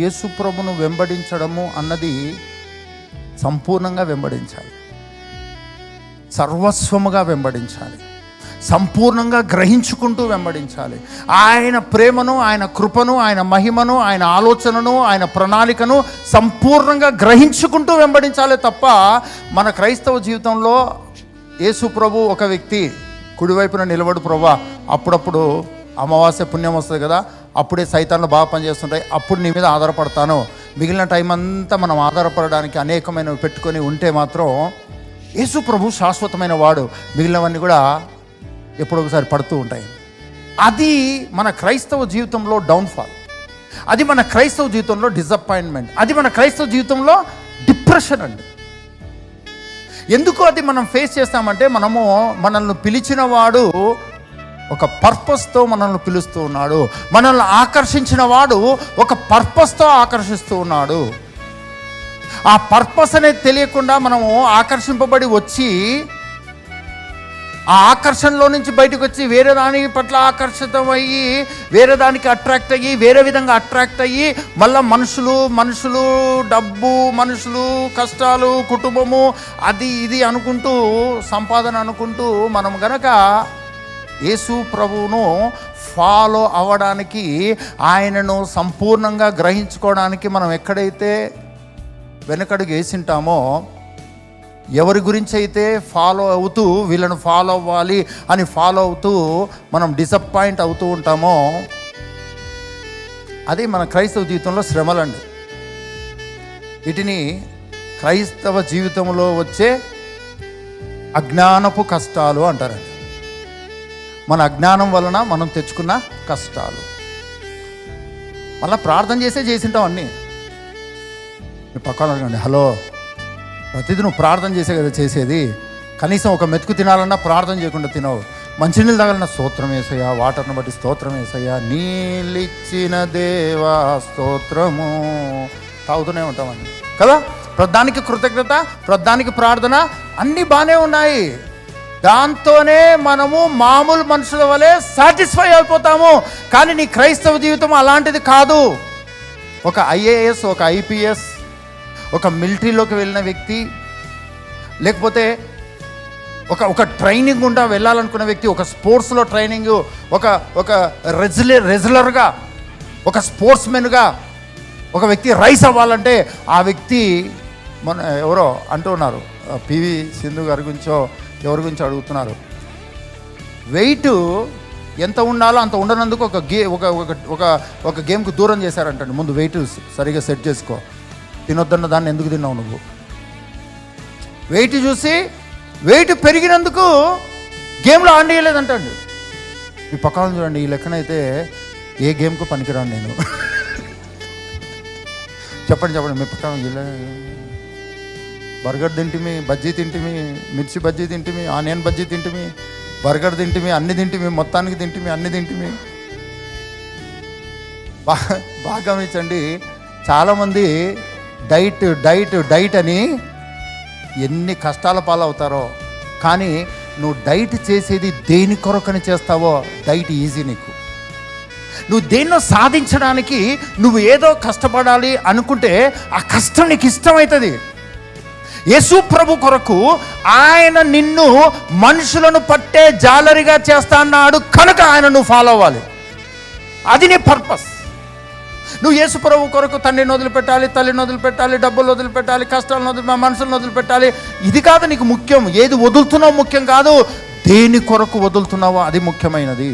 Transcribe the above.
యేసుప్రభును వెంబడించడము అన్నది సంపూర్ణంగా వెంబడించాలి. సర్వస్వముగా వెంబడించాలి. సంపూర్ణంగా గ్రహించుకుంటూ వెంబడించాలి. ఆయన ప్రేమను ఆయన కృపను ఆయన మహిమను ఆయన ఆలోచనను ఆయన ప్రణాళికను సంపూర్ణంగా గ్రహించుకుంటూ వెంబడించాలి తప్ప మన క్రైస్తవ జీవితంలో యేసు ప్రభు ఒక వ్యక్తి కుడివైపున నిలబడు ప్రభా అప్పుడప్పుడు అమావాస్య పుణ్యం వస్తుంది కదా అప్పుడే సైతాన్లు బాగా పనిచేస్తుంటాయి. అప్పుడు నీ మీద ఆధారపడతాను. మిగిలిన టైం అంతా మనం ఆధారపడడానికి అనేకమైనవి పెట్టుకొని ఉంటే మాత్రం యేసు ప్రభు శాశ్వతమైన వాడు. మిగిలినవన్నీ కూడా ఎప్పుడొకసారి పడుతూ ఉంటాయి. అది మన క్రైస్తవ జీవితంలో డౌన్ఫాల్ అది మన క్రైస్తవ జీవితంలో డిసప్పాయింట్మెంట్ అది మన క్రైస్తవ జీవితంలో డిప్రెషన్ అండి. ఎందుకు అది మనం ఫేస్ చేస్తామంటే మనము మనల్ని పిలిచిన వాడు ఒక పర్పస్తో మనల్ని పిలుస్తూ ఉన్నాడు. మనల్ని ఆకర్షించిన వాడు ఒక పర్పస్తో ఆకర్షిస్తూ ఉన్నాడు. ఆ పర్పస్ అనేది తెలియకుండా మనము ఆకర్షింపబడి వచ్చి ఆ ఆకర్షణలో నుంచి బయటకు వచ్చి వేరే దాని పట్ల ఆకర్షితం అయ్యి వేరే దానికి అట్రాక్ట్ అయ్యి వేరే విధంగా అట్రాక్ట్ అయ్యి మళ్ళీ మనుషులు మనుషులు డబ్బు మనుషులు కష్టాలు కుటుంబము అది ఇది అనుకుంటూ సంపాదన అనుకుంటూ మనం గనక యేసు ప్రభువును ఫాలో అవ్వడానికి ఆయనను సంపూర్ణంగా గ్రహించుకోవడానికి మనం ఎక్కడైతే వెనకడుగు వేసింటామో ఎవరి గురించి అయితే ఫాలో అవుతూ వీళ్ళను ఫాలో అవ్వాలి అని ఫాలో అవుతూ మనం డిసప్పాయింట్ అవుతూ ఉంటామో అది మన క్రైస్తవ జీవితంలో శ్రమలండి. వీటిని క్రైస్తవ జీవితంలో వచ్చే అజ్ఞానపు కష్టాలు అంటారండి. మన అజ్ఞానం వలన మనం తెచ్చుకున్న కష్టాలు. మళ్ళీ ప్రార్థన చేసే చేసింటాం అన్నీ. మీ పక్కన అడగండి హలో ప్రతిదీ నువ్వు ప్రార్థన చేసే కదా చేసేది. కనీసం ఒక మెతుకు తినాలన్నా ప్రార్థన చేయకుండా తినవు. మంచినీళ్ళు తాగాలన్నా స్తోత్రం వేసయ్యా వాటర్ని బట్టి స్తోత్రం వేసయ్యా నీళ్ళిచ్చిన దేవా స్తోత్రము. తాగుతూనే ఉంటామండి కదా? ప్రధానికి కృతజ్ఞత ప్రధానికి ప్రార్థన అన్నీ బాగానే ఉన్నాయి. దాంతోనే మనము మామూలు మనుషుల వలె సాటిస్ఫై అయిపోతాము. కానీ నీ క్రైస్తవ జీవితం అలాంటిది కాదు. ఒక ఐఏఎస్ ఒక ఐపీఎస్ ఒక మిలిటరీలోకి వెళ్ళిన వ్యక్తి లేకపోతే ఒక ఒక ట్రైనింగ్ గుండా వెళ్ళాలనుకున్న వ్యక్తి ఒక స్పోర్ట్స్లో ట్రైనింగ్ ఒక ఒక రెజ్యులర్ రెగ్యులర్గా ఒక స్పోర్ట్స్ మెన్గా ఒక వ్యక్తి రైస్ అవ్వాలంటే ఆ వ్యక్తి మన ఎవరో అంటున్నారు పివి సింధు గారి గురించో ఎవరి గురించి అడుగుతున్నారు? వెయిట్ ఎంత ఉండాలో అంత ఉండనందుకు ఒక గే ఒక ఒక ఒక ఒక గేమ్కి దూరం చేశారంటండి. ముందు వెయిట్ సరిగా సెట్ చేసుకో. తినొద్దన్న దాన్ని ఎందుకు తిన్నావు నువ్వు? వెయిట్ చూసి వెయిట్ పెరిగినందుకు గేమ్లో ఆడేయలేదంటండి మీ పక్కన చూడండి ఈ లెక్కనైతే ఏ గేమ్కు పనికిరాను నేను. చెప్పండి చెప్పండి మీ పక్కన ఇలా బర్గర్ తింటిమి బజ్జీ తింటిమి మిర్చి బజ్జీ తింటిమి ఆనియన్ బజ్జీ తింటిమి బర్గర్ తింటిమి అన్ని తింటిమి మొత్తానికి తింటిమి అన్ని తింటిమి. బాగా బాగా గమనించండి. చాలామంది డైట్ డైట్ డైట్ అని ఎన్ని కష్టాల పాలవుతారో. కానీ నువ్వు డైట్ చేసేది దేని కొరకని చేస్తావో డైట్ ఈజీ నీకు. నువ్వు దేన్నో సాధించడానికి నువ్వు ఏదో కష్టపడాలి అనుకుంటే ఆ కష్టం నీకు ఇష్టమవుతుంది. యేసు ప్రభు కొరకు ఆయన నిన్ను మనుషులను పట్టే జాలరిగా చేస్తా అన్నాడు. కనుక ఆయన నువ్వు ఫాలో అవ్వాలి. అది నీ పర్పస్ నువ్వు యేసు ప్రభు కొరకు తండ్రిని వదిలిపెట్టాలి తల్లిని వదిలిపెట్టాలి డబ్బులు వదిలిపెట్టాలి కష్టాలను వదిలి మనుషులను వదిలిపెట్టాలి. ఇది కాదు నీకు ముఖ్యం. ఏది వదులుతున్నావు ముఖ్యం కాదు. దేని కొరకు వదులుతున్నావో అది ముఖ్యమైనది.